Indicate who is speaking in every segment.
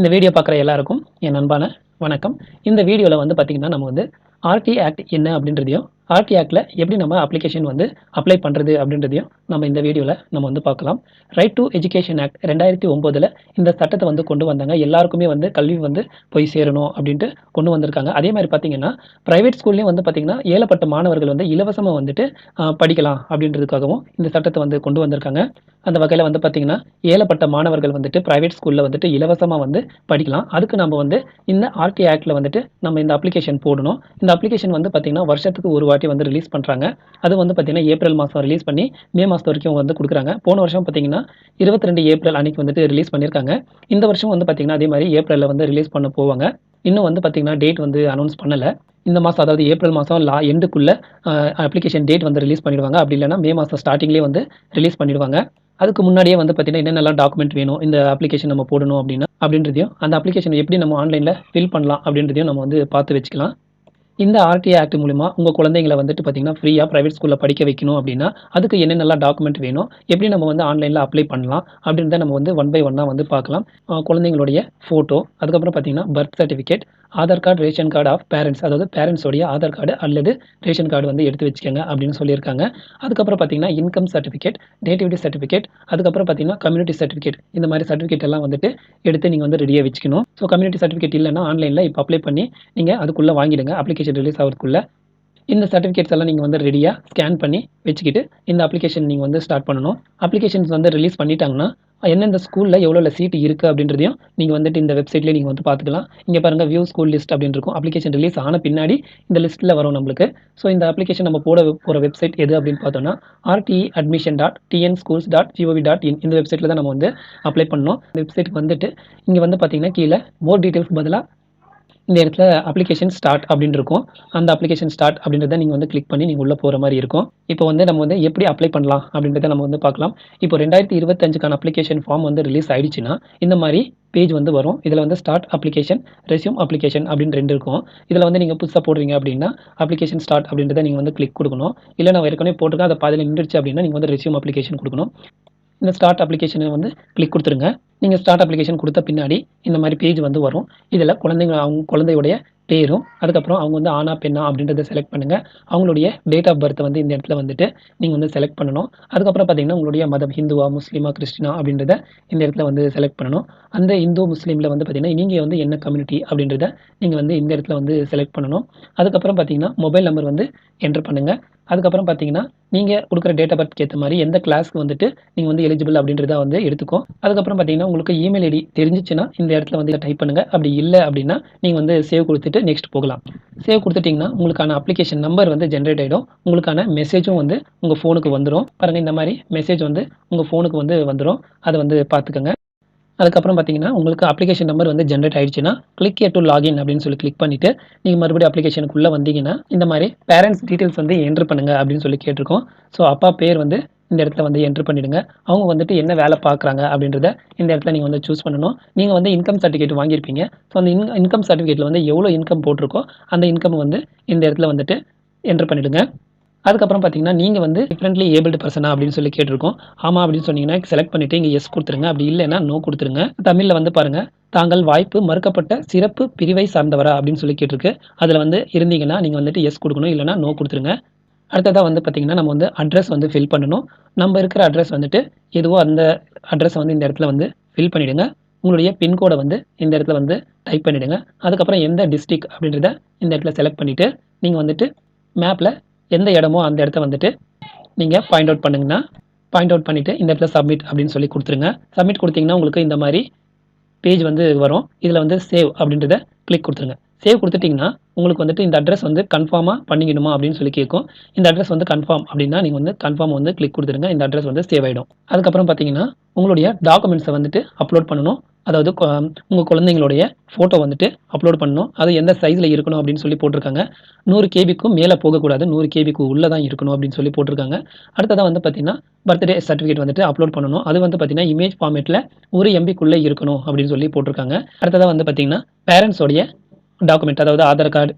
Speaker 1: இந்த வீடியோ பார்க்குற எல்லாருக்கும் என் அன்பான வணக்கம். இந்த வீடியோவில் வந்து பார்த்திங்கன்னா நம்ம வந்து ஆர்டி ஆக்ட் என்ன அப்படின்றதையும் ஆர்டிஆக்டில் எப்படி நம்ம அப்ளிகேஷன் வந்து அப்ளை பண்ணுறது அப்படின்றதையும் நம்ம இந்த வீடியோவில் நம்ம வந்து பார்க்கலாம். ரைட் டு எஜுகேஷன் ஆக்ட் ரெண்டாயிரத்தி ஒம்போதில் இந்த சட்டத்தை வந்து கொண்டு வந்தாங்க. எல்லாருக்குமே வந்து கல்வி வந்து போய் சேரணும் அப்படின்ட்டு கொண்டு வந்திருக்காங்க. அதே மாதிரி பார்த்தீங்கன்னா ப்ரைவேட் ஸ்கூல்லையும் வந்து பார்த்திங்கன்னா ஏழப்பட்ட மாணவர்கள் வந்து இலவசமாக வந்துட்டு படிக்கலாம் அப்படின்றதுக்காகவும் இந்த சட்டத்தை வந்து கொண்டு வந்திருக்காங்க. அந்த வகையில் வந்து பார்த்திங்கன்னா ஏழப்பட்ட மாணவர்கள் வந்துட்டு ப்ரைவேட் ஸ்கூலில் வந்துட்டு இலவசமாக வந்து படிக்கலாம். அதுக்கு நம்ம வந்து இந்த ஆர்டி ஆக்டில் வந்துட்டு நம்ம இந்த அப்ளிகேஷன் போடணும். இந்த அப்ளிகேஷன் வந்து பார்த்திங்கன்னா வருஷத்துக்கு ஒரு வாட்டி வந்து ரிலீஸ் பண்ணுறாங்க அது வந்து பார்த்திங்கன்னா ஏப்ரல் மாதம் ரிலீஸ் பண்ணி மே மாதம் வரைக்கும் வந்து கொடுக்குறாங்க. போன வருஷம் பார்த்திங்கன்னா இருபத்தி ரெண்டு ஏப்ரல் அன்னைக்கு வந்துட்டு ரிலீஸ் பண்ணியிருக்காங்க இந்த வருஷம் வந்து பார்த்திங்கன்னா அதே மாதிரி ஏப்ரலில் வந்து ரிலீஸ் பண்ண போவாங்க. இன்னும் வந்து பார்த்திங்கன்னா டேட் வந்து அனௌன்ஸ் பண்ணலை. இந்த மாதம் அதாவது ஏப்ரல் மாதம் லா எண்டுக்குள்ளே அப்ளிகேஷன் டேட் வந்து ரிலீஸ் பண்ணிடுவாங்க. அப்படி இல்லைன்னா மே மாதம் ஸ்டார்டிங்லேயே வந்து ரிலீஸ் பண்ணிடுவாங்க. அதுக்கு முன்னாடியே வந்து பார்த்தீங்கன்னா என்னென்னலாம் டாக்குமெண்ட் வேணும் இந்த அப்ளிகேஷன் நம்ம போடணும் அப்படின்னா அப்படின்றதையும் அந்த அப்ளிகேஷன் எப்படி நம்ம ஆன்லைனில் ஃபில் பண்ணலாம் அப்படின்றதையும் நம்ம வந்து பார்த்து வச்சுக்கலாம். இந்த ஆர்டிஐ ஆக்ட் மூலிமா உங்கள் குழந்தைங்களை வந்துட்டு பார்த்தீங்கன்னா ஃப்ரீயாக ப்ரைவேட் ஸ்கூலில் படிக்க வைக்கணும் அப்படின்னா அதுக்கு என்னென்னலாம் டாக்குமெண்ட் வேணும்? எப்படி நம்ம வந்து ஆன்லைனில் அப்ளை பண்ணலாம்? அப்படின்றத நம்ம வந்து ஒன் பை ஒன்னாக வந்து பார்க்கலாம். குழந்தைங்களுடைய ஃபோட்டோ அதுக்கப்புறம் பார்த்தீங்கன்னா birth certificate Aadhaar card ration card of parents அதாவது பேரண்ட்ஸோடைய ஆதார் கார்டு அல்லது ரேஷன் கார்டு வந்து எடுத்து வச்சுக்கோங்க அப்படின்னு சொல்லியிருக்காங்க. அதுக்கப்புறம் பார்த்தீங்கன்னா இன்கம் சர்டிஃபிகேட் நேட்டிவிட்டி சர்டிஃபிகேட் அதுக்கப்புறம் பார்த்தீங்கன்னா கம்யூனிட்டி சர்டிஃபிகேட் இந்த மாதிரி சர்டிஃபிகேட் எல்லாம் வந்துட்டு எடுத்து நீங்கள் வந்து ரெடியாக வச்சுக்கணும். ஸோ கம்யூனிட்டி சர்டிஃபிகேட் இல்லைன்னா ஆன்லைனில் இப்போ அப்ளை பண்ணி நீங்கள் அதுக்குள்ளே வாங்கிடுங்க. அப்ளிகேஷன் ரிலீஸ் ஆகிறதுக்குள்ள இந்த சர்டிஃபிகேட்ஸ் எல்லாம் நீங்கள் வந்து ரெடியாக ஸ்கேன் பண்ணி வச்சுக்கிட்டு இந்த அப்ளிகேஷன் நீங்கள் வந்து ஸ்டார்ட் பண்ணணும். அப்ளிகேஷன்ஸ் வந்து ரிலீஸ் பண்ணிட்டாங்கன்னா எந்தெந்த ஸ்கூலில் எவ்வளோ சீட் இருக்குது அப்படின்றதையும் நீங்கள் வந்துட்டு இந்த வெப்சைட்லேயே நீங்கள் வந்து பார்த்துக்கலாம். இங்கே பாருங்கள் வியூ ஸ்கூல் லிஸ்ட் அப்படின்னு இருக்கும். அப்ளிகேஷன் ரிலீஸ் ஆன பின்னாடி இந்த லிஸ்ட்டில் வரும் நம்மளுக்கு. ஸோ இந்த அப்ளிகேஷன் நம்ம போட போகிற வெப்சைட் எது அப்படின்னு பார்த்தோம்னா RTE admission dot TN schools dot G O V dot in இந்த வெப்சைட்டில் தான் நம்ம வந்து அப்ளை பண்ணோம் இந்த வெப்சைட்டுக்கு வந்துட்டு இங்கே வந்து பார்த்தீங்கன்னா கீழே மோர் டீட்டெயில்ஸ் பதிலாக இந்த இடத்துல அப்ளிகேஷன் ஸ்டார்ட் அப்படின்னு இருக்கும். அந்த அப்ளிகேஷன் ஸ்டார்ட் அப்படின்றத நீங்கள் வந்து கிளிக் பண்ணி நீங்கள் உள்ளே போகிற மாதிரி இருக்கும். இப்போ வந்து நம்ம வந்து எப்படி அப்ளை பண்ணலாம் அப்படின்றத நம்ம வந்து பார்க்கலாம். இப்போ ரெண்டாயிரத்தி இருபத்தஞ்சுக்கான அப்ளிகேஷன் ஃபார்ம் வந்து ரிலீஸ் ஆயிடுச்சுன்னா இந்த மாதிரி பேஜ் வந்து வரும். இதில் வந்து ஸ்டார்ட் அப்ளிகேஷன் ரெஸ்யூம் அப்ளிகேஷன் அப்படின்னு ரெண்டு இருக்கும். இதில் வந்து நீங்கள் புதுசாக போடுறீங்க அப்படின்னா அப்ளிகேஷன் ஸ்டார்ட் அப்படின்றத நீங்கள் வந்து கிளிக் கொடுக்கணும். இல்லை நான் ஏற்கனவே போட்டிருக்கேன் அதை பாதியில் நின்றுச்சு அப்படின்னா நீங்கள் வந்து ரெஸ்யூம் அப்ளிகேஷன் கொடுக்கணும். இந்த ஸ்டார்ட் அப்ளிகேஷனை வந்து கிளிக் கொடுத்துருங்க. நீங்கள் ஸ்டார்ட் அப்ளிகேஷன் கொடுத்த பின்னாடி இந்த மாதிரி பேஜ் வந்து வரும். இதில் குழந்தைங்க அவங்க குழந்தையுடைய பேரும் அதுக்கப்புறம் அவங்க வந்து ஆனா பெண்ணா அப்படின்றத செலக்ட் பண்ணுங்கள் அவங்களுடைய டேட் ஆஃப் பர்த் வந்து இந்த இடத்துல வந்துட்டு நீங்கள் வந்து செலக்ட் பண்ணணும். அதுக்கப்புறம் பார்த்தீங்கன்னா உங்களுடைய மதம் ஹிந்துவா முஸ்லீமா கிறிஸ்டினா அப்படின்றத இந்த இடத்துல வந்து செலக்ட் பண்ணணும். அந்த இந்து முஸ்லீமில் வந்து பார்த்தீங்கன்னா நீங்கள் வந்து என்ன கம்யூனிட்டி அப்படின்றத நீங்கள் வந்து இந்த இடத்துல வந்து செலக்ட் பண்ணணும். அதுக்கப்புறம் பார்த்தீங்கன்னா மொபைல் நம்பர் வந்து என்டர் பண்ணுங்கள் அதுக்கப்புறம் பார்த்தீங்கன்னா நீங்கள் கொடுக்குற டேட் ஆஃப் பர்த்க்கு ஏற்ற மாதிரி எந்த கிளாஸ்க்கு வந்துட்டு நீங்கள் வந்து எலிஜிபிள் அப்படின்றத வந்து எடுத்துக்கும் அதுக்கப்புறம் பார்த்தீங்கன்னா உங்களுக்கு இமெயில் ஐடி தெரிஞ்சிச்சுன்னா இந்த இடத்துல வந்து டைப் பண்ணுங்கள் அப்படி இல்லை அப்படின்னா நீங்கள் வந்து சேவ் கொடுத்துட்டு நெக்ஸ்ட் போகலாம். சேவ் கொடுத்துட்டிங்கன்னா உங்களுக்கான அப்ளிகேஷன் நம்பர் வந்து ஜென்ரேட் ஆகிடும் உங்களுக்கான மெசேஜும் வந்து உங்கள் ஃபோனுக்கு வந்துடும் பாருங்கள் இந்த மாதிரி மெசேஜ் வந்து உங்கள் ஃபோனுக்கு வந்து வந்துடும் அதை வந்து பார்த்துக்கோங்க. அதுக்கப்புறம் பார்த்தீங்கன்னா உங்களுக்கு அப்ளிகேஷன் நம்பர் வந்து ஜென்ரேட் ஆயிடுச்சுன்னா கிளிக் டு லாகின் அப்படின்னு சொல்லி கிளிக் பண்ணிவிட்டு நீங்கள் மறுபடியும் அப்ளிகேஷனுக்குள்ளே வந்தீங்கன்னா இந்த மாதிரி பேரண்ட்ஸ் டீட்டெயில்ஸ் வந்து என்ட்ரு பண்ணுங்க அப்படின்னு சொல்லி கேட்டிருக்கோம். ஸோ அப்பா பேர் வந்து இந்த இடத்துல வந்து என்ட்ரு பண்ணிடுங்க. அவங்க வந்துட்டு என்ன வேலை பார்க்குறாங்க அப்படின்றத இந்த இடத்துல நீங்கள் வந்து சூஸ் பண்ணணும். நீங்கள் வந்து இன்கம் சர்டிஃபிகேட் வாங்கியிருப்பீங்க. ஸோ அந்த இன் இன்கம் சர்டிஃபிகேட்டில் வந்து எவ்வளோ இன்கம் போட்டிருக்கோ அந்த இன்கம் வந்து இந்த இடத்துல வந்துட்டு என்ட்ரு பண்ணிவிடுங்க அதுக்கப்புறம் பார்த்தீங்கன்னா நீங்கள் வந்து டிஃப்ரெண்ட்லி ஏபிள்டு பர்சனா அப்படின்னு சொல்லி கேட்டிருக்கோம். ஆமாம் அப்படின்னு சொன்னீங்கன்னா செலக்ட் பண்ணிவிட்டு இங்கே எஸ் கொடுத்துருங்க. அப்படி இல்லைன்னா நோ கொடுத்துருங்க. தமிழில் வந்து பாருங்கள் தாங்கள் வாய்ப்பு மறுக்கப்பட்ட சிறப்பு பிரிவை சார்ந்தவரா அப்படின்னு சொல்லி கேட்டிருக்கு. அதில் வந்து இருந்தீங்கன்னா நீங்கள் வந்துட்டு எஸ் கொடுக்கணும் இல்லைன்னா நோ கொடுத்துருங்க. அடுத்ததாக வந்து பார்த்தீங்கன்னா நம்ம வந்து அட்ரஸ் வந்து ஃபில் பண்ணணும். நம்ம இருக்கிற அட்ரஸ் வந்துட்டு எதுவோ அந்த அட்ரஸை வந்து இந்த இடத்துல வந்து ஃபில் பண்ணிவிடுங்க உங்களுடைய பின்கோடை வந்து இந்த இடத்துல வந்து டைப் பண்ணிவிடுங்க அதுக்கப்புறம் எந்த டிஸ்ட்ரிக் அப்படின்றத இந்த இடத்துல செலக்ட் பண்ணிவிட்டு நீங்கள் வந்துட்டு மேப்பில் எந்த இடமோ அந்த இடத்த வந்துட்டு நீங்கள் பாயிண்ட் அவுட் பண்ணுங்கன்னா பாயிண்ட் அவுட் பண்ணிவிட்டு இந்த இடத்துல சப்மிட் அப்படின்னு சொல்லி கொடுத்துருங்க. சப்மிட் கொடுத்தீங்கன்னா உங்களுக்கு இந்த மாதிரி பேஜ் வந்து வரும். இதில் வந்து சேவ் அப்படின்றத கிளிக் கொடுத்துருங்க. சேவ் கொடுத்துட்டிங்கன்னா உங்களுக்கு வந்துட்டு இந்த அட்ரஸ் வந்து கன்ஃபார்மாக பண்ணிக்கணுமா அப்படின்னு சொல்லி கேட்கும். இந்த அட்ரஸ் வந்து கன்ஃபார்ம் அப்படின்னா நீங்கள் வந்து கன்ஃபார்ம் வந்து கிளிக் கொடுத்துருங்க. இந்த அட்ரஸ் வந்து சேவ் ஆகிடும் அதுக்கப்புறம் பார்த்தீங்கன்னா உங்களுடைய டாக்குமெண்ட்ஸை வந்துட்டு அப்லோட் பண்ணணும். அதாவது உங்கள் குழந்தைங்களுடைய ஃபோட்டோ வந்துட்டு அப்லோட் பண்ணணும். அது எந்த சைஸில் இருக்கணும் அப்படின்னு சொல்லி போட்டிருக்காங்க. நூறு கேபிக்கும் மேலே போகக்கூடாது. நூறு கேபிக்கு உள்ளே தான் இருக்கணும் அப்படின்னு சொல்லி போட்டிருக்காங்க. அடுத்ததாக வந்து பார்த்தீங்கன்னா பர்த்டே சர்டிஃபிகேட் வந்துட்டு அப்லோட் பண்ணணும். அது வந்து பார்த்தீங்கன்னா இமேஜ் ஃபார்மேட்டில் ஒரு எம்பிக்குள்ளே இருக்கணும் அப்படின்னு சொல்லி போட்டிருக்காங்க. அடுத்ததாக வந்து பார்த்தீங்கன்னா பேரண்ட்ஸோடைய டாக்குமெண்ட் அதாவது ஆதார் கார்டு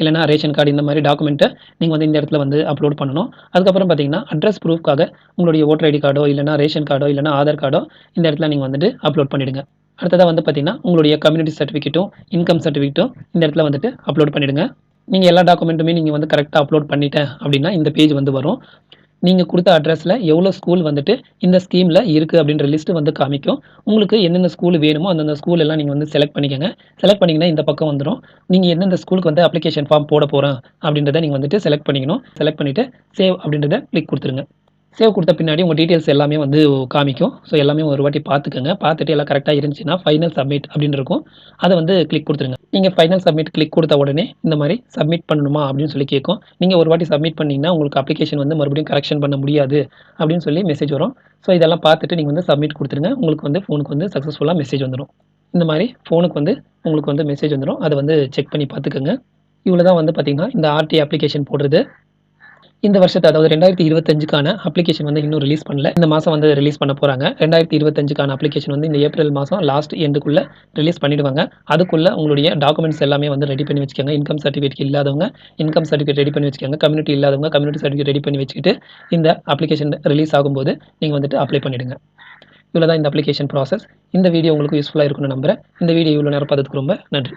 Speaker 1: இல்லைனா ரேஷன் கார்டு இந்த மாதிரி டாக்குமெண்ட்டை நீங்கள் வந்து இந்த இடத்துல வந்து அப்லோட் பண்ணணும். அதுக்கப்புறம் பார்த்தீங்கன்னா அட்ரஸ் ப்ரூஃப்காக உங்களுடைய ஓட்டர் ஐடி கார்டோ இல்லைனா ரேஷன் கார்டோ இல்லைனா ஆதார் கார்டோ இந்த இடத்துல நீங்கள் வந்துட்டு அப்லோட் பண்ணிவிடுங்க அடுத்ததாக வந்து பார்த்தீங்கன்னா உங்களுடைய கம்யூனிட்டி சர்டிஃபிகேட்டும் இன்கம் சர்டிஃபிகேட்டும் இந்த இடத்துல வந்துட்டு அப்லோட் பண்ணிவிடுங்க நீங்கள் எல்லா டாக்குமெண்ட்டுமே நீங்கள் வந்து கரெக்டாக அப்லோட் பண்ணிட்டேன் அப்படின்னா இந்த பேஜ் வந்து வரும். நீங்கள் கொடுத்த அட்ரஸில் எவ்வளோ ஸ்கூல் வந்துட்டு இந்த ஸ்கீமில் இருக்குது அப்படின்ற லிஸ்ட்டு வந்து காமிக்கும். உங்களுக்கு எந்தெந்த ஸ்கூல் வேணுமோ அந்தந்த ஸ்கூல் எல்லாம் நீங்கள் வந்து செலக்ட் பண்ணிக்கோங்க. செலக்ட் பண்ணிங்கன்னா இந்த பக்கம் வந்துடும் நீங்கள் எந்தெந்த ஸ்கூலுக்கு வந்து அப்ளிகேஷன் ஃபார்ம் போட போகிறேன் அப்படின்றத நீங்கள் வந்துட்டு செலக்ட் பண்ணிக்கணும். செலக்ட் பண்ணிவிட்டு சேவ் அப்படின்றத கிளிக் கொடுத்துருங்க. சேவ் கொடுத்த பின்னாடி உங்கள் டீட்டெயில்ஸ் எல்லாமே வந்து காமிக்கும். ஸோ எல்லாமே ஒரு வாட்டி பார்த்துக்கோங்க. பார்த்துட்டு எல்லாம் கரெக்டாக இருந்துச்சுன்னா ஃபைனல் சப்மிட் அப்படின்னு இருக்கும். அதை வந்து கிளிக் கொடுத்துருங்க. நீங்கள் ஃபைனல் சப்மிட் கிளிக் கொடுத்த உடனே இந்த மாதிரி சப்மிட் பண்ணணுமா அப்படின்னு சொல்லி கேட்கும். நீங்கள் ஒரு வாட்டி சப்மிட் பண்ணிங்கன்னா உங்களுக்கு அப்ளிகேஷன் வந்து மறுபடியும் கரெக்ஷன் பண்ண முடியாது அப்படின்னு சொல்லி மெசேஜ் வரும். ஸோ இதெல்லாம் பார்த்துட்டு நீங்கள் வந்து சப்மிட் கொடுத்துருங்க. உங்களுக்கு வந்து ஃபோனுக்கு வந்து சக்ஸஸ்ஃபுல்லாக மெசேஜ் வந்துடும் இந்த மாதிரி ஃபோனுக்கு வந்து உங்களுக்கு வந்து மெசேஜ் வந்துடும் அதை வந்து செக் பண்ணி பார்த்துக்கோங்க. இவ்வளோ தான் வந்து பார்த்திங்கன்னா இந்த ஆர்டி அப்ளிகேஷன் போடுறது. இந்த வருஷத்தை அதாவது ரெண்டாயிரத்தி இருபத்தஞ்சுக்கான அப்ளிகேஷன் வந்து இன்னும் ரிலீஸ் பண்ணல. இந்த மாதம் வந்து ரிலீஸ் பண்ண போகிறாங்க ரெண்டாயிரத்தி இருபத்தஞ்சுக்கான அப்ளிகேஷன் வந்து இந்த ஏப்ரல் மாதம் லாஸ்ட் எண்டுக்குள்ளே ரிலீஸ் பண்ணிடுவாங்க. அதுக்குள்ளே உங்களுடைய டாக்குமெண்ட்ஸ் எல்லாமே வந்து ரெடி பண்ணி வச்சுக்கோங்க. இன்கம் சர்டிஃபிகேட் இல்லாதவங்க இன்கம் சர்டிஃபிகேட் ரெடி பண்ணி வச்சுக்கோங்க. கம்யூனிட்டி இல்லாதவங்க கம்யூனிட்டி சர்டிஃபிகேட் ரெடி பண்ணி வச்சுக்கிட்டு இந்த அப்ளிகேஷன் ரிலீஸ் ஆகும்போது நீங்கள் வந்துட்டு அப்ளை பண்ணிவிடுங்க இவ்வளோ தான் இந்த அப்ளிகேஷன் ப்ராசஸ் இந்த வீடியோ உங்களுக்கு யூஸ்ஃபுல்லாக இருக்கும்னு நம்புகிறேன் இந்த வீடியோ இவ்வளோ நேரம் பார்த்ததுக்கு ரொம்ப நன்றி.